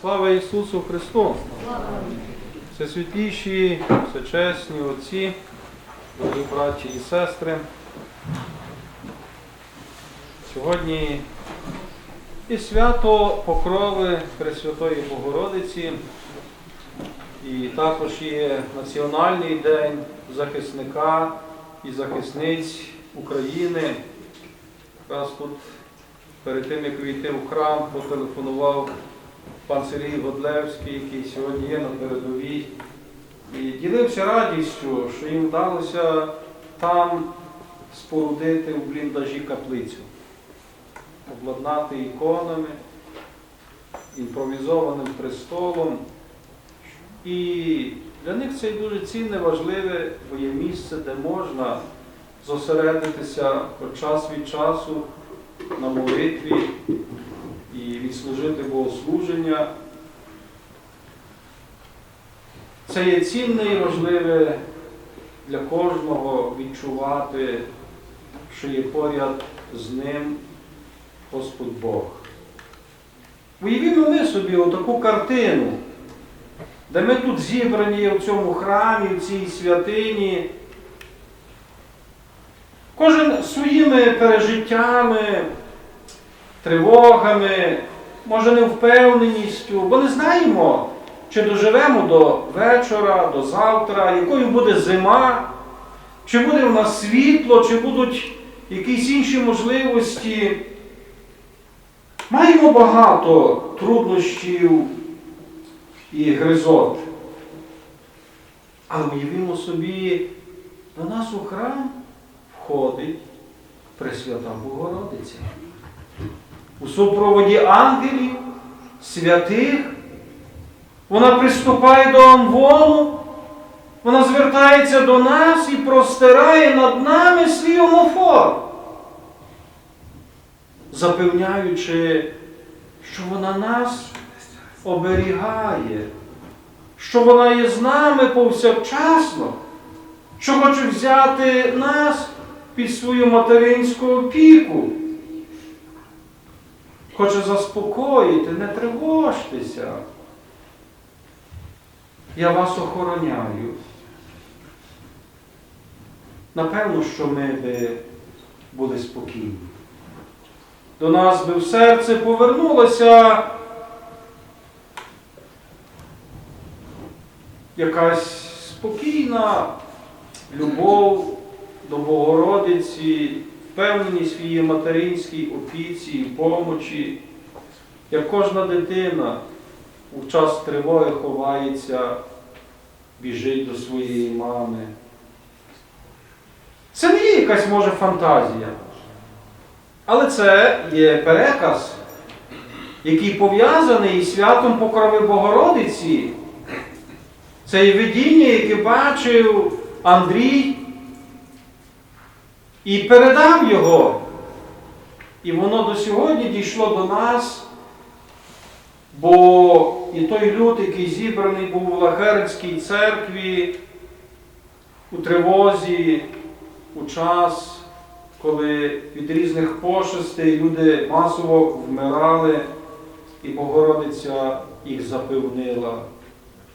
Слава Ісусу Христу! Всесвятіші, всечесні отці, дорогі браті і сестри. Сьогодні і свято Покрови Пресвятої Богородиці, і також є Національний день захисника і захисниць України. Якраз тут перед тим, як війти в храм, потелефонував пан Сергій Годлевський, який сьогодні є на передовій, і ділився радістю, що їм вдалося там спорудити в бліндажі каплицю, обладнати іконами, імпровізованим престолом. І для них це дуже цінне, важливе, бо є місце, де можна зосередитися час від часу на молитві і відслужити богослуження. Це є цінне і важливе для кожного відчувати, що є поряд з ним Господь Бог. Уявімо ми собі отаку картину, де ми тут зібрані в цьому храмі, в цій святині. Кожен своїми пережиттями, тривогами, може невпевненістю, бо не знаємо, чи доживемо до вечора, до завтра, якою буде зима, чи буде в нас світло, чи будуть якісь інші можливості. Маємо багато труднощів і гризот. Але уявімо собі, до нас у храм входить Пресвята Богородиця. У супроводі ангелів, святих, вона приступає до амвону, вона звертається до нас і простирає над нами свій омофор, запевняючи, що вона нас оберігає, що вона є з нами повсякчасно, що хоче взяти нас під свою материнську опіку. Хоче заспокоїти, не тривожтеся. Я вас охороняю. Напевно, що ми би були спокійні. До нас би в серце повернулася якась спокійна любов до Богородиці, впевненість в її материнській опіці і помочі, як кожна дитина у час тривоги ховається, біжить до своєї мами. Це не є якась може фантазія, але це є переказ, який пов'язаний із святом Покрови Богородиці. Це є видіння, яке бачив Андрій і передав його. І воно до сьогодні дійшло до нас, бо і той люд, який зібраний був у Лахеринській церкві у тривозі, у час, коли від різних пошестей люди масово вмирали, і Богородиця їх запевнила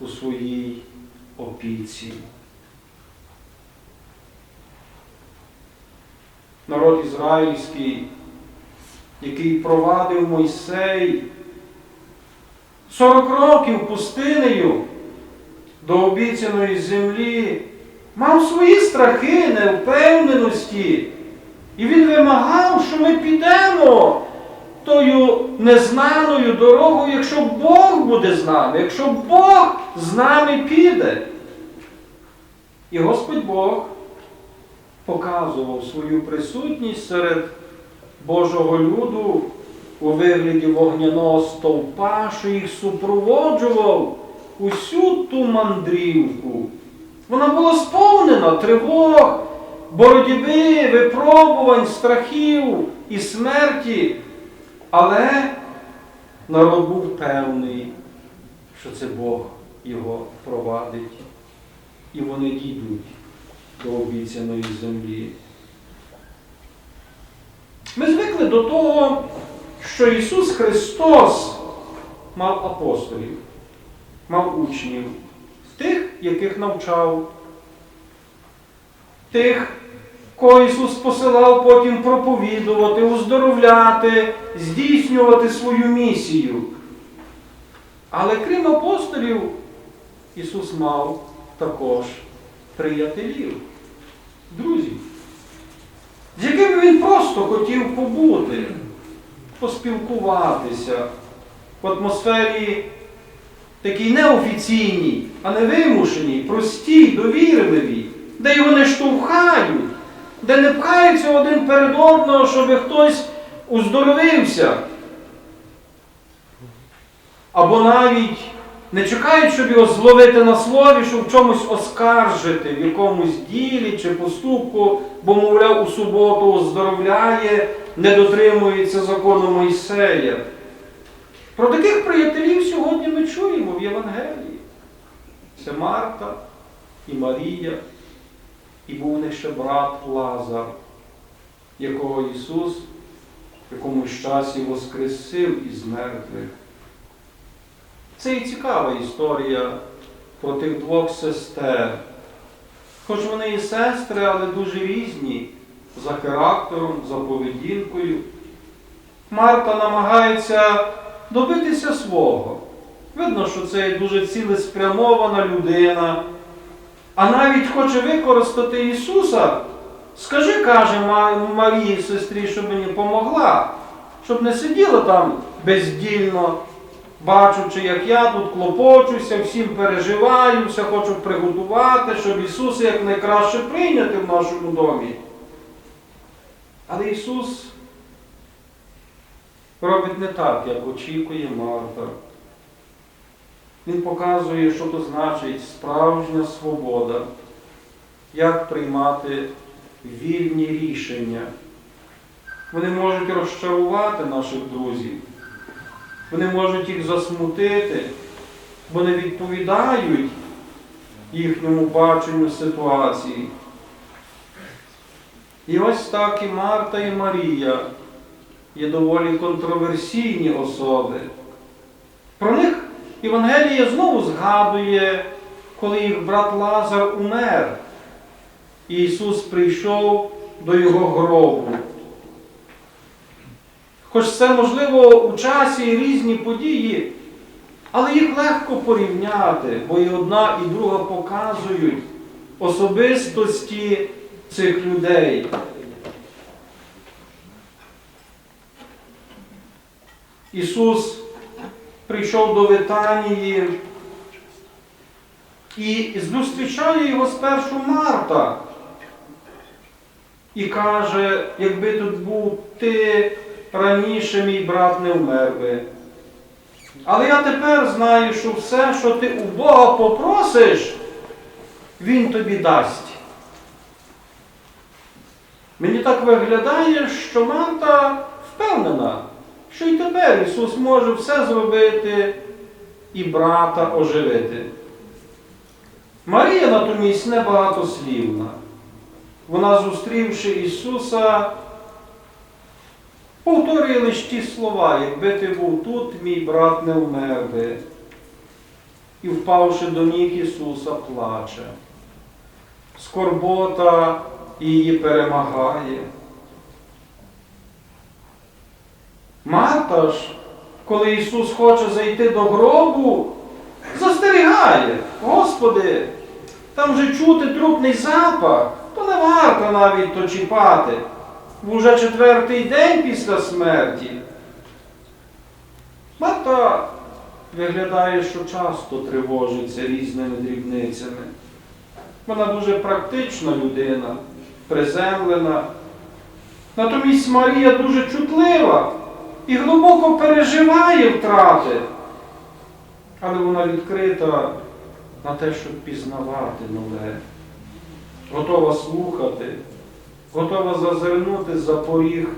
у своїй опіці. Народ ізраїльський, який провадив Мойсей 40 років пустинею до обіцяної землі, мав свої страхи, невпевненості. І він вимагав, що ми підемо тою незнаною дорогою, якщо Бог буде з нами, якщо Бог з нами піде. І Господь Бог показував свою присутність серед Божого люду у вигляді вогняного стовпа, що їх супроводжував усю ту мандрівку. Вона була сповнена тривог, боротьби, випробувань, страхів і смерті. Але народ був певний, що це Бог його провадить. І вони дійдуть до обіцяної землі. Ми звикли до того, що Ісус Христос мав апостолів, мав учнів, тих, яких навчав, тих, кого Ісус посилав потім проповідувати, уздоровляти, здійснювати свою місію. Але крім апостолів, Ісус мав також приятелів, друзів, з якими Він просто хотів побути, поспілкуватися в атмосфері такій неофіційній, а не вимушеній, простій, довірливій, де його не штовхають, де не пхаються один перед одного, щоб хтось уздоровився. Або навіть не чекають, щоб його зловити на слові, щоб чомусь оскаржити, в якомусь ділі чи поступку, бо, мовляв, у суботу оздоровляє, не дотримується закону Мойсея. Про таких приятелів сьогодні ми чуємо в Євангелії. Це Марта і Марія, і був у них ще брат Лазар, якого Ісус в якомусь часі воскресив із мертвих. Це і цікава історія про тих двох сестер. Хоч вони і сестри, але дуже різні за характером, за поведінкою. Марта намагається добитися свого. Видно, що це дуже цілеспрямована людина. А навіть хоче використати Ісуса. Скажи, каже Марії, сестрі, щоб мені помогла, щоб не сиділа там бездільно, бачучи, як я тут клопочуся, всім переживаю, все хочу приготувати, щоб Ісуса якнайкраще прийняти в нашому домі. Але Ісус робить не так, як очікує Марта. Він показує, що то значить справжня свобода, як приймати вільні рішення. Вони можуть розчарувати наших друзів, вони можуть їх засмутити, бо не відповідають їхньому баченню ситуації. І ось так і Марта і Марія є доволі контроверсійні особи. Про них Євангеліє знову згадує, коли їх брат Лазар умер, і Ісус прийшов до його гробу. Хоч це, можливо, у часі і різні події, але їх легко порівняти, бо і одна, і друга показують особистості цих людей. Ісус прийшов до Витанії і зустрічає його спершу Марта. І каже, якби тут був ти раніше, мій брат не вмер би. Але я тепер знаю, що все, що ти у Бога попросиш, Він тобі дасть. Мені так виглядає, що Марта впевнена, що і тепер Ісус може все зробити і брата оживити. Марія натомість небагатослівна. Вона, зустрівши Ісуса, повторює лише ті слова, якби ти був тут, мій брат не вмер би. І, впавши до ніг Ісуса, плаче. Скорбота її перемагає. Марта ж, коли Ісус хоче зайти до гробу, застерігає, Господи, там вже чути трупний запах, то не варто навіть то чіпати. Вже четвертий день після смерті. Марта виглядає, що часто тривожиться різними дрібницями. Вона дуже практична людина, приземлена. Натомість Марія дуже чутлива і глибоко переживає втрати. Але вона відкрита на те, щоб пізнавати нове, готова слухати, готова зазирнути за поріг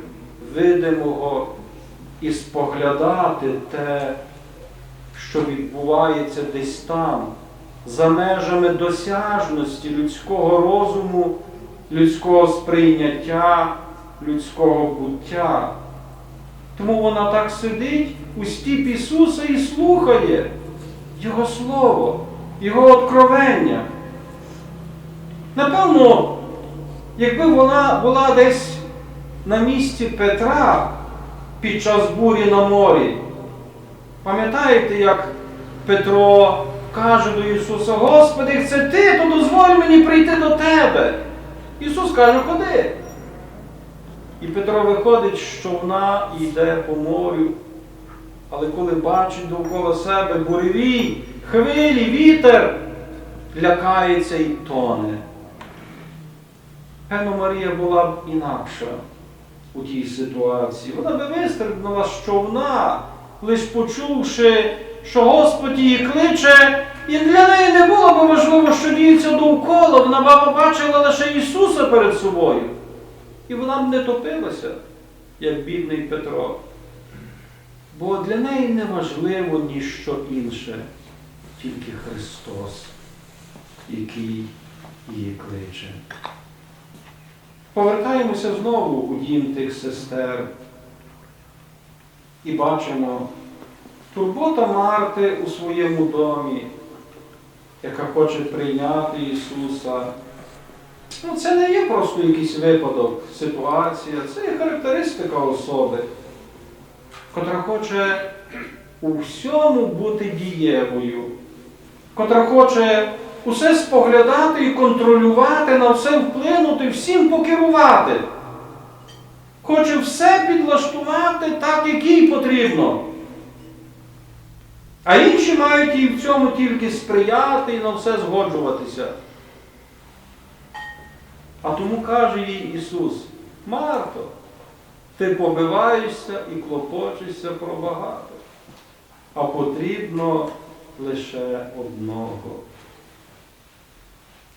видимого і споглядати те, що відбувається десь там, за межами досяжності людського розуму, людського сприйняття, людського буття. Тому вона так сидить у стіп Ісуса і слухає Його Слово, Його откровення. Напевно, якби вона була десь на місці Петра під час бурі на морі, пам'ятаєте, як Петро каже до Ісуса, Господи, це ти, то дозволь мені прийти до Тебе. Ісус каже, ходи. І Петро виходить човна і йде по морю. Але коли бачить довкола себе буревій, хвилі, вітер, лякається і тоне. Певно, Марія була б інакша у тій ситуації. Вона би вистрибнула з човна, лиш почувши, що Господь її кличе, і для неї не було б важливо, що діється довкола, вона б бачила лише Ісуса перед собою. І вона б не топилася, як бідний Петро. Бо для неї не важливо ніщо інше, тільки Христос, який її кличе. Повертаємося знову у дім тих сестер і бачимо турбота Марти у своєму домі, яка хоче прийняти Ісуса. Ну, це не є просто якийсь випадок, ситуація, це є характеристика особи, котра хоче у всьому бути дієвою, котра хоче усе споглядати і контролювати, на все вплинути, всім покерувати. Хоче все підлаштувати так, як їй потрібно. А інші мають їй в цьому тільки сприяти і на все згоджуватися. А тому каже їй Ісус, Марто, ти побиваєшся і клопочешся про багато, а потрібно лише одного.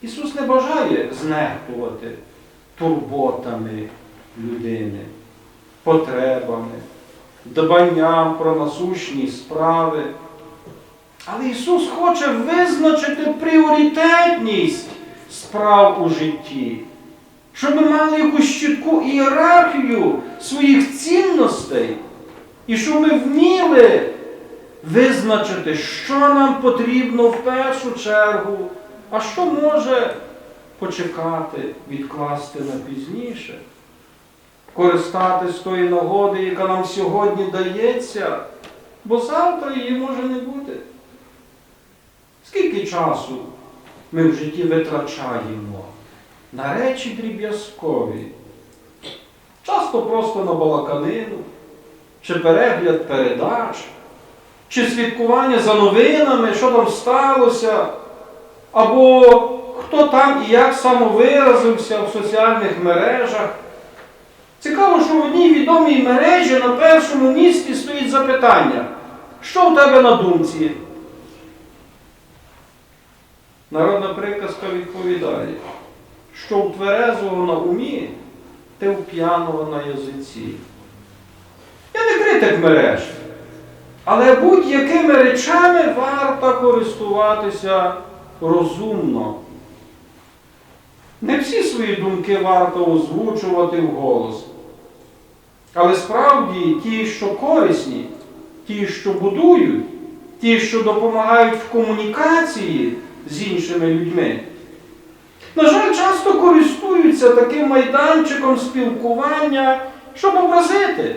Ісус не бажає знехтувати турботами людини, потребами, дбанням про насущні справи. Але Ісус хоче визначити пріоритетність справ у житті, щоб ми мали якусь чітку ієрархію своїх цінностей, і щоб ми вміли визначити, що нам потрібно в першу чергу, а що може почекати, відкласти на пізніше, користатись тої нагоди, яка нам сьогодні дається, бо завтра її може не бути. Скільки часу ми в житті витрачаємо на речі дріб'язкові? Часто просто на балаканину, чи перегляд передач, чи слідкування за новинами, що там сталося, або хто там і як самовиразився в соціальних мережах. Цікаво, що в одній відомій мережі на першому місці стоїть запитання, що у тебе на думці? Народна приказка відповідає, що у тверезого на умі, те у п'яного на язиці. Я не критик мереж, але будь-якими речами варто користуватися розумно. Не всі свої думки варто озвучувати вголос. Але справді ті, що корисні, ті, що будують, ті, що допомагають в комунікації з іншими людьми, на жаль, часто користуються таким майданчиком спілкування, щоб образити,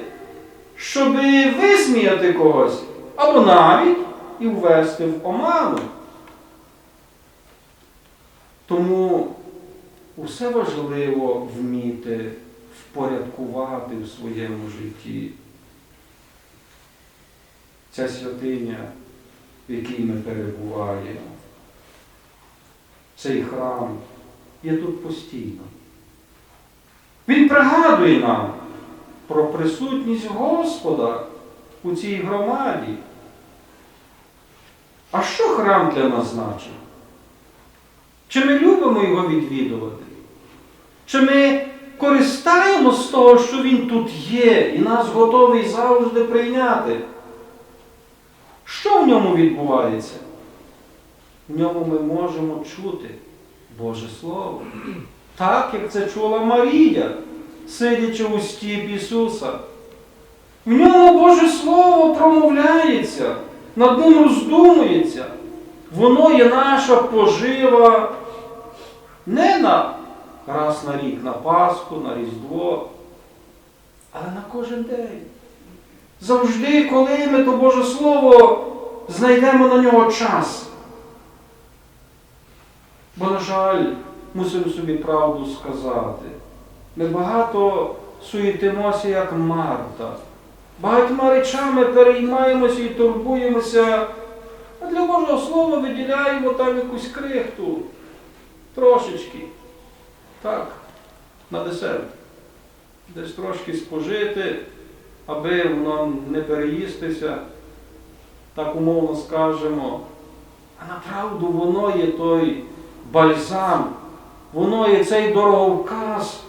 щоб висміяти когось, або навіть і ввести в оману. Тому усе важливо вміти впорядкувати в своєму житті. Ця святиня, в якій ми перебуваємо, цей храм є тут постійно. Він пригадує нам про присутність Господа у цій громаді. А що храм для нас значить? Чи ми любимо його відвідувати? Чи ми користаємо з того, що він тут є, і нас готовий завжди прийняти? Що в ньому відбувається? В ньому ми можемо чути Боже Слово. Так, як це чула Марія, сидячи у стіп Ісуса. В ньому Боже Слово промовляється, над ним роздумується. Воно є наша пожива не на раз на рік, на Пасху, на Різдво, але на кожен день. Завжди, коли ми то Боже Слово знайдемо на нього час. Бо, на жаль, мусимо собі правду сказати. Ми багато суєтимося, як Марта. Багатьма речами переймаємося і турбуємося, а для Божого Слова виділяємо там якусь крихту, трошечки. Так, на десерт. Десь трошки спожити, аби воно не переїстися, так умовно скажемо. А направду воно є той бальзам, воно є цей дороговказ,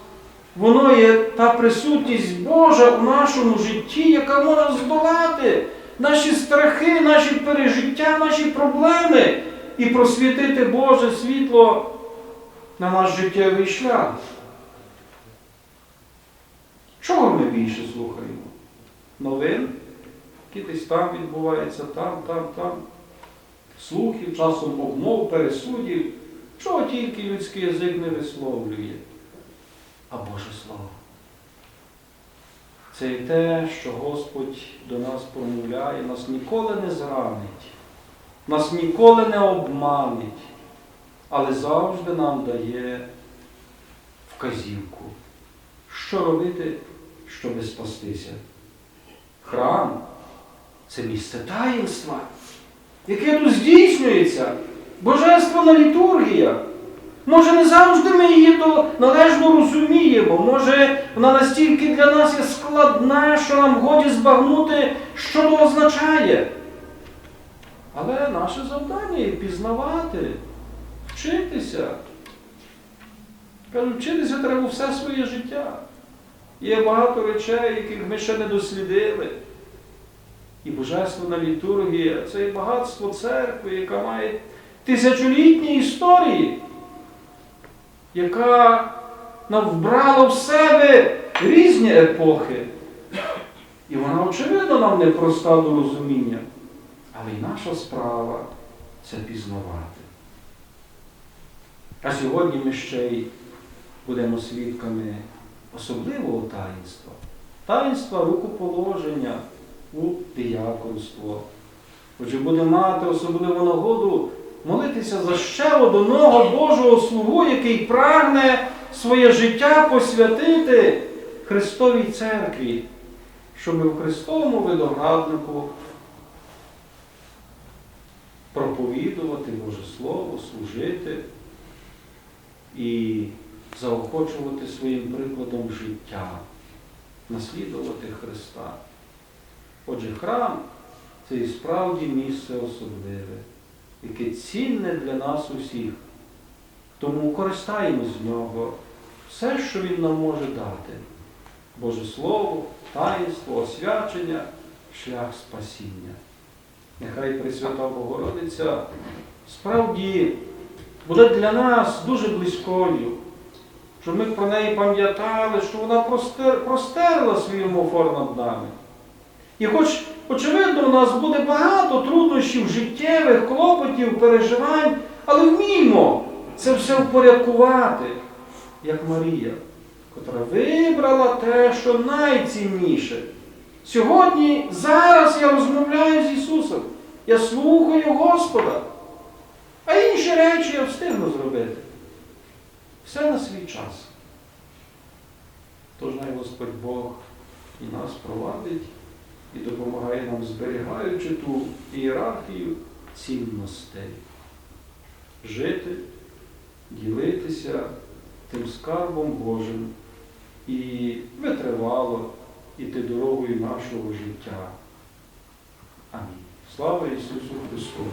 воно є та присутність Божа у нашому житті, яка може здолати наші страхи, наші пережиття, наші проблеми і просвітити Боже світло на наш життєвий шлях. Чого ми більше слухаємо? Новин, які десь там відбуваються, там, там, там. Слухів, часом обмов, пересудів, чого тільки людський язик не висловлює. А Боже Слово. Це і те, що Господь до нас промовляє, нас ніколи не зранить, нас ніколи не обманить, але завжди нам дає вказівку, що робити, щоб спастися. Храм це місце таїнства, яке тут здійснюється, божественна літургія. Може, не завжди ми її то належно розуміємо, може, вона настільки для нас є складна, що нам годі збагнути, що то означає. Але наше завдання пізнавати, вчитися. Кажу, вчитися треба все своє життя. Є багато речей, яких ми ще не дослідили. І Божественна літургія це і багатство церкви, яка має тисячолітні історії, яка вбрала в себе різні епохи. І вона, очевидно, нам непроста до розуміння. Але й наша справа це пізнавати. А сьогодні ми ще й будемо свідками особливого таїнства. Таїнства рукоположення у дияконство. Отже, будемо мати особливу нагоду молитися за ще одного Божого слугу, який прагне своє життя посвятити Христовій церкві, щоб в Христовому винограднику проповідувати Боже Слово, служити і заохочувати своїм прикладом життя, наслідувати Христа. Отже, храм це і справді місце особливе, яке цінне для нас усіх. Тому користаємось з нього все, що Він нам може дати. Боже Слово, таїнство, освячення, шлях спасіння. Нехай Пресвята Богородиця справді буде для нас дуже близькою, щоб ми про неї пам'ятали, що вона простер, простерла свій омофор над нами. І хоч, очевидно, у нас буде багато труднощів, життєвих, клопотів, переживань, але вміємо це все впорядкувати, як Марія, котра вибрала те, що найцінніше. Сьогодні, зараз я розмовляю з Ісусом, я слухаю Господа, а інші речі я встигну зробити. Все на свій час. Тож най Господь Бог і нас провадить і допомагає нам, зберігаючи ту ієрархію цінностей, жити, ділитися тим скарбом Божим і витривало іти дорогою нашого життя. Амінь. Слава Ісусу Христу!